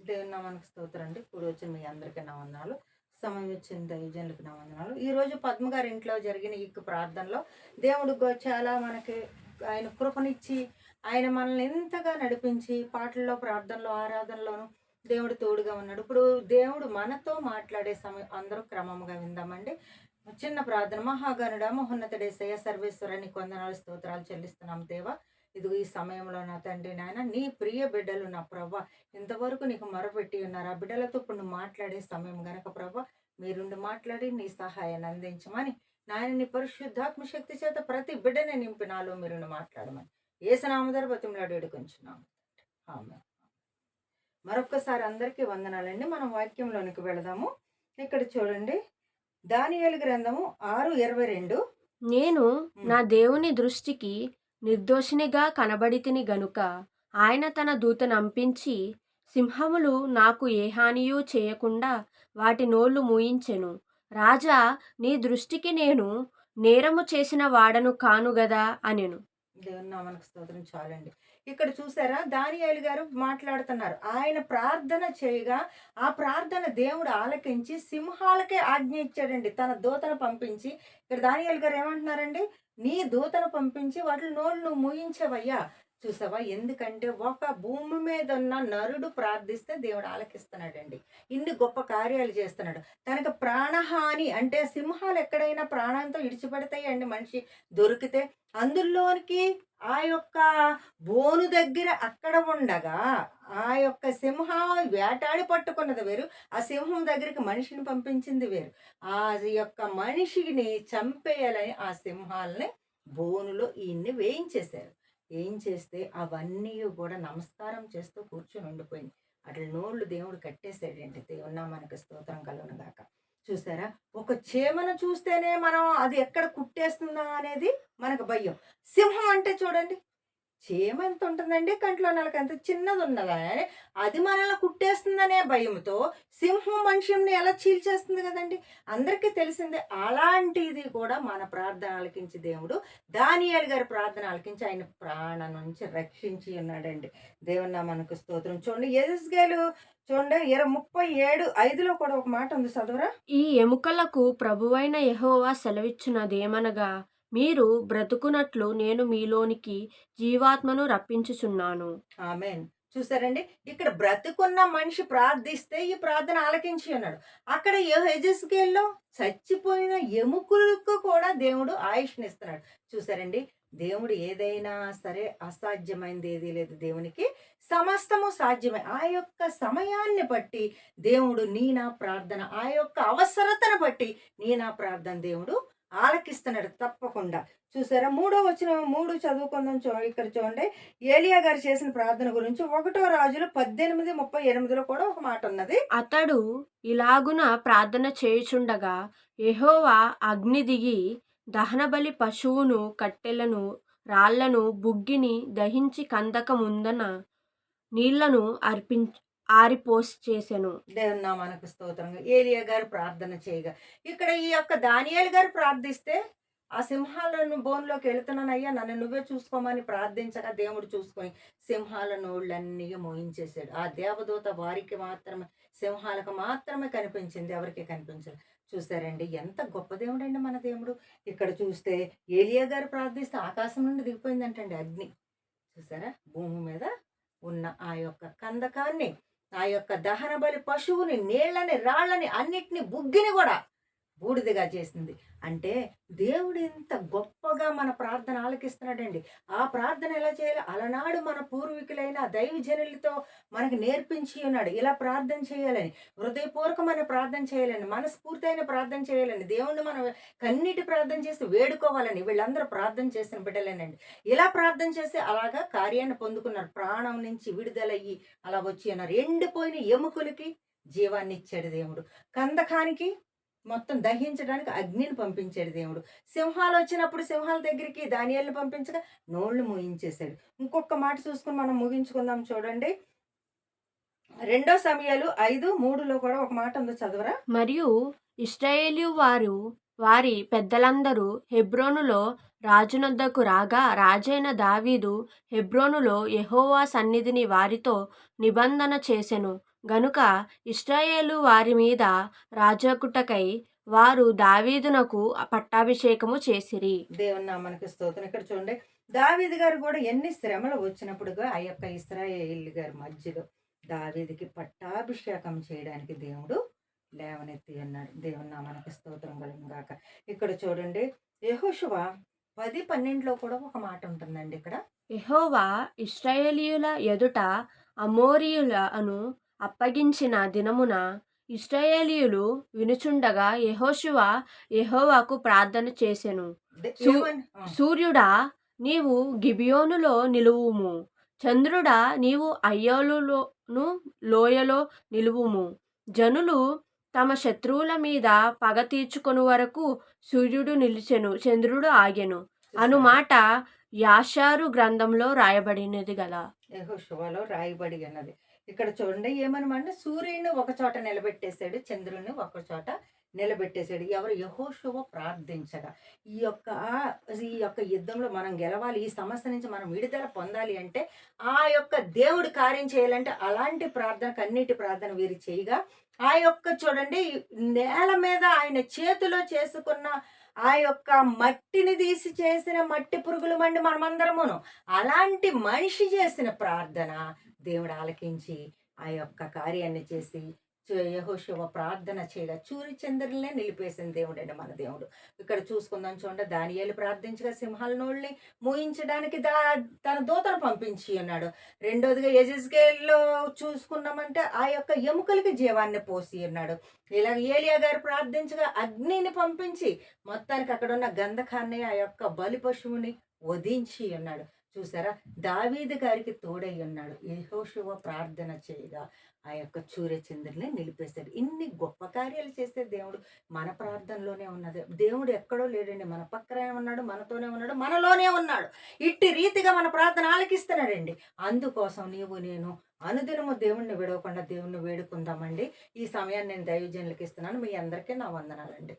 దేవుని నామానికి స్తోత్రం అండి ఇప్పుడు వచ్చిన మీ అందరికీ నా వందనాలు సమయం వచ్చిన దైవజనులకు నా వందనాలు ఈరోజు పద్మ గారి ఇంట్లో జరిగిన ఈ ప్రార్థనలో దేవుడు గో- చాలా మనకి ఆయన కృపనిచ్చి ఆయన మనల్ని ఎంతగా నడిపించి పాటల్లో ప్రార్థనలో ఆరాధనలోను దేవుడు తోడుగా ఉన్నాడు. ఇప్పుడు దేవుడు మనతో మాట్లాడే సమయం అందరూ క్రమంగా విందామండి. చిన్న ప్రార్థన. మహాగణుడ మహోన్నతుడేసయ్య సర్వేశ్వరని కొందనాలు స్తోత్రాలు చెల్లిస్తున్నాం దేవా. ఇదిగో ఈ సమయంలో నా తండ్రి నాయన నీ ప్రియ బిడ్డలు నా ప్రభ ఇంతవరకు నీకు మొరపెట్టి ఉన్నారు? ఆ బిడ్డలతో ఇప్పుడు నువ్వు మాట్లాడే సమయం గనక ప్రభ మీరుండి మాట్లాడి నీ సహాయాన్ని అందించమని నాయన నీ పరిశుద్ధాత్మ శక్తి చేత ప్రతి బిడ్డని నింపి నాలో మీరు మాట్లాడమని. ఏసనామధర బతిమలాడి వేడుకొంచున్నాము. ఆమె మరొక్కసారి అందరికీ వందనాలండి. మనం వాక్యంలోనికి వెళదాము. ఇక్కడ చూడండి. దానియేలు గ్రంథము ఆరు ఇరవై రెండు. నేను నా దేవుని దృష్టికి నిర్దోషినిగా కనబడితిని గనుక ఆయన తన దూతను అంపించి సింహములు నాకు ఏ హానియూ చేయకుండా వాటి నోళ్ళు మూయించెను. రాజా నీ దృష్టికి నేను నేరము చేసిన వాడను కాను గదా అనెను. దేవుని నామనకు స్తోత్రం చాలండి. ఇక్కడ చూసారా? దానియాలు గారు మాట్లాడుతున్నారు. ఆయన ప్రార్థన చేయగా ఆ ప్రార్థన దేవుడు ఆలకించి సింహాలకే ఆజ్ఞ ఇచ్చాడండి. తన దూతను పంపించి ఇక్కడ దానియాలు గారు ఏమంటున్నారండి? నీ దూతను పంపించి వాటి నోళ్ళు నువ్వు మూయించవయ్యా. చూసావా? ఎందుకంటే ఒక భూమి మీద ఉన్న నరుడు ప్రార్థిస్తే దేవుడు ఆలకిస్తున్నాడండి. ఇన్ని గొప్ప కార్యాలు చేస్తున్నాడు. తనకు ప్రాణహాని అంటే సింహాలు ఎక్కడైనా ప్రాణంతో ఇడిచిపెడతాయండి మనిషి. దొరికితే అందులోనికి ఆ యొక్క బోను దగ్గర అక్కడ ఉండగా ఆ యొక్క సింహ వేటాడి పట్టుకున్నది వేరు. ఆ సింహం దగ్గరికి మనిషిని పంపించింది వేరు. ఆ యొక్క మనిషిని చంపేయాలని ఆ సింహాలని బోనులో ఈయన్ని వేయించేశారు. ఏం చేస్తే అవన్నీ కూడా నమస్కారం చేస్తూ కూర్చొని ఉండిపోయింది. అట్లా నోళ్ళు దేవుడు కట్టేశాడండి. దేవున్నా మనకు స్తోత్రం కలను గాక. చూసారా? ఒక చేమను చూస్తేనే మనం అది ఎక్కడ కుట్టేస్తుందా అనేది మనకు భయం. సింహం అంటే చూడండి. చీమ ఎంత ఉంటుందండి కంట్లో నలక ఎంత చిన్నది ఉన్నదా అది మనల్ని కుట్టేస్తుందనే భయంతో సింహం మనిషిని ఎలా చీల్చేస్తుంది కదండి? అందరికీ తెలిసిందే అలాంటిది కూడా మన ప్రార్థన ఆలకించి దేవుడు. దానియాల్ గారి ప్రార్థన ఆలకించి ఆయన ప్రాణ నుంచి రక్షించి ఉన్నాడండి. దేవున్న మనకు స్తోత్రం. చూడండి ఎస్గేలు చూడండి ఇరవై ముప్పై ఏడు ఐదులో కూడా ఒక మాట ఉంది చదువురా. ఈ ఎముకలకు ప్రభువైన ఎహోవా సెలవిచ్చినది ఏమనగా మీరు బ్రతుకునట్లు నేను మీలోనికి జీవాత్మను రప్పించుచున్నాను. ఆమెన్. చూసారండి? ఇక్కడ బ్రతుకున్న మనిషి ప్రార్థిస్తే ఈ ప్రార్థన ఆలకించి ఉన్నాడు అక్కడ హెజస్కేల్లో చచ్చిపోయిన ఎముకలకు కూడా దేవుడు ఆయుష్నిస్తున్నాడు. చూసారండి? దేవుడు ఏదైనా సరే అసాధ్యమైనది ఏదీ లేదు దేవునికి. సమస్తము సాధ్యమే. ఆ యొక్క సమయాన్ని బట్టి దేవుడు నీ నా ప్రార్థన ఆ యొక్క అవసరతను బట్టి నీ నా ప్రార్థన దేవుడు ఆలకిస్తున్నాడు తప్పకుండా. చూసారా? మూడో వచ్చిన మూడు చదువుకుందాం చూ ఇక్కడ చూడండి. ఏలియా గారు చేసిన ప్రార్థన గురించి ఒకటో రాజులు పద్దెనిమిది ముప్పై ఎనిమిదిలో కూడా ఒక మాట ఉన్నది. అతడు ఇలాగున ప్రార్థన చేయుచుండగా ఎహోవా అగ్ని దిగి దహనబలి పశువును కట్టెలను రాళ్ళను బుగ్గిని దహించి కందకముందన నీళ్ళను అర్పించ ఆరిపోసి చేశాను. దేవుని నామానికి స్తోత్రంగా. ఏలియా గారు ప్రార్థన చేయగా. ఇక్కడ ఈ యొక్క దానియాలు గారు ప్రార్థిస్తే ఆ సింహాలను బోన్లోకి వెళుతున్నానయ్యా నన్ను నువ్వే చూసుకోమని ప్రార్థించగా దేవుడు చూసుకొని సింహాల నోళ్ళన్నీ మోయించేశాడు. ఆ దేవదూత వారికి మాత్రమే సింహాలకు మాత్రమే కనిపించింది ఎవరికి కనిపించదు చూసారండి ఎంత గొప్ప దేవుడు అండి మన దేవుడు. ఇక్కడ చూస్తే ఏలియా గారు ప్రార్థిస్తే ఆకాశం నుండి దిగిపోయిందంటండి అగ్ని. చూసారా? భూమి మీద ఉన్న ఆ యొక్క కందకాన్ని ఆ యొక్క దహన బలి పశువుని నీళ్ళని రాళ్ళని అన్నిటిని బుగ్గిని కూడా బూడిదగా చేసింది. అంటే దేవుడు ఇంత గొప్పగా మన ప్రార్థన ఆలకిస్తున్నాడండి. ఆ ప్రార్థన ఎలా చేయాలి? అలనాడు మన పూర్వీకులైన దైవజనులతో మనకు నేర్పించి ఉన్నాడు. ఇలా ప్రార్థన చేయాలని హృదయపూర్వకమైన ప్రార్థన చేయాలని మనస్ఫూర్తైన ప్రార్థన చేయాలని దేవుణ్ణి మనం కన్నీటి ప్రార్థన చేసి వేడుకోవాలని వీళ్ళందరూ ప్రార్థన చేసిన బిడ్డలేనండి. ఇలా ప్రార్థన చేసి అలాగా కార్యాన్ని పొందుకున్నారు. ప్రాణం నుంచి విడుదలయ్యి అలా వచ్చి ఉన్నారు. ఎండిపోయిన ఎముకలకి జీవాన్ని ఇచ్చాడు దేవుడు. కందకానికి మొత్తం దహించడానికి అగ్నిని పంపించాడు దేవుడు. సింహాలు వచ్చినప్పుడు సింహాల దగ్గరికి దానియాలను పంపించగా నోళ్ళు మూయించేశాడు. ఇంకొక మాట చూసుకుని మనం ముగించుకుందాం చూడండి. రెండో సమయాలు ఐదు మూడులో కూడా ఒక మాట ఉందో చదవరా? మరియు ఇస్రాయేలు వారు వారి పెద్దలందరూ హెబ్రోనులో రాజునొద్దకు రాగా రాజైన దావీదు హెబ్రోనులో యహోవా సన్నిధిని వారితో నిబంధన చేసెను. గనుక ఇస్రాయేలు వారి మీద రాజకుటకై వారు దావీదునకు పట్టాభిషేకము చేసిరి. దేవుని నామానికి స్తోత్రం. ఇక్కడ చూడండి. దావీదు గారు కూడా ఎన్ని శ్రమలు వచ్చినప్పుడుగా ఆ యొక్క ఇస్రాయేల్ గారి మధ్యలో దావీదికి పట్టాభిషేకం చేయడానికి దేవుడు లేవనెత్తి అన్నాడు. దేవుని నామానికి స్తోత్రం కలుగును గాక. ఇక్కడ చూడండి. యెహోషువ పది పన్నెండులో కూడా ఒక మాట ఉంటుందండి ఇక్కడ. యెహోవా ఇశ్రాయేలీయుల ఎదుట అమోరీయులను అప్పగించిన దినమున ఇశ్రాయేలీయులు వినుచుండగా యెహోషువ యెహోవాకు ప్రార్థన చేసెను. సూర్యుడా నీవు గిబియోనులో నిలువుము. చంద్రుడా నీవు అయ్యోలులోను లోయలో నిలువుము. జనులు తమ శత్రువుల మీద పగ తీర్చుకొని వరకు సూర్యుడు నిలిచెను చంద్రుడు ఆగెను. అను మాట యాషారు గ్రంథంలో రాయబడినది యెహోషువలో రాయబడి ఉన్నది ఇక్కడ చూడండి ఏమనమంటే సూర్యుని ఒక చోట నిలబెట్టేశాడు చంద్రుని ఒక చోట నిలబెట్టేశాడు. ఎవరు? యహోశువ ప్రార్థించగా ఈ యొక్క ఈ యొక్క యుద్ధంలో మనం గెలవాలి ఈ సమస్య నుంచి మనం విడుదల పొందాలి అంటే ఆ యొక్క దేవుడు కార్యం చేయాలంటే అలాంటి ప్రార్థన కన్నీటి ప్రార్థన వీరు చేయగా ఆ యొక్క చూడండి నేల మీద ఆయన చేతిలో చేసుకున్న ఆ యొక్క మట్టిని తీసి చేసిన మట్టి పురుగులు మండి మనమందరమును. అలాంటి మనిషి చేసిన ప్రార్థన దేవుడు ఆలకించి ఆ యొక్క కార్యాన్ని చేసి యహోశివ ప్రార్థన చేయగా చూరి చంద్రులనే నిలిపేసిన దేవుడు అండి మన దేవుడు. ఇక్కడ చూసుకుందాం చూడండి దానియాలు ప్రార్థించగా సింహాల నోళ్ళని మూయించడానికి దా తన దూతను పంపించి ఉన్నాడు రెండోదిగా యజస్కేల్లో చూసుకున్నామంటే ఆ యొక్క ఎముకలకి జీవాన్ని పోసి ఉన్నాడు ఇలా ఏలియా గారు ప్రార్థించగా అగ్నిని పంపించి మొత్తానికి అక్కడ ఉన్న గంధకాన్ని ఆ యొక్క బలి పశువుని వధించి ఉన్నాడు చూసారా? దావీదు గారికి తోడై ఉన్నాడు. యహోశివ ప్రార్థన చేయగా ఆ యొక్క సూర్యచంద్రుని నిలిపేశాడు. ఇన్ని గొప్ప కార్యాలు చేసే దేవుడు మన ప్రార్థనలోనే ఉన్నది. దేవుడు ఎక్కడో లేడండి. మన పక్కనే ఉన్నాడు మనతోనే ఉన్నాడు మనలోనే ఉన్నాడు. ఇట్టి రీతిగా మన ప్రార్థన ఆలకిస్తున్నాడండి. అందుకోసం నీవు నేను అనుదినము దేవుణ్ణి విడవకుండా దేవుణ్ణి వేడుకుందామండి. ఈ సమయాన్ని నేను దైవజనులకి ఇస్తున్నాను. మీ అందరికీ నా వందనాలండి.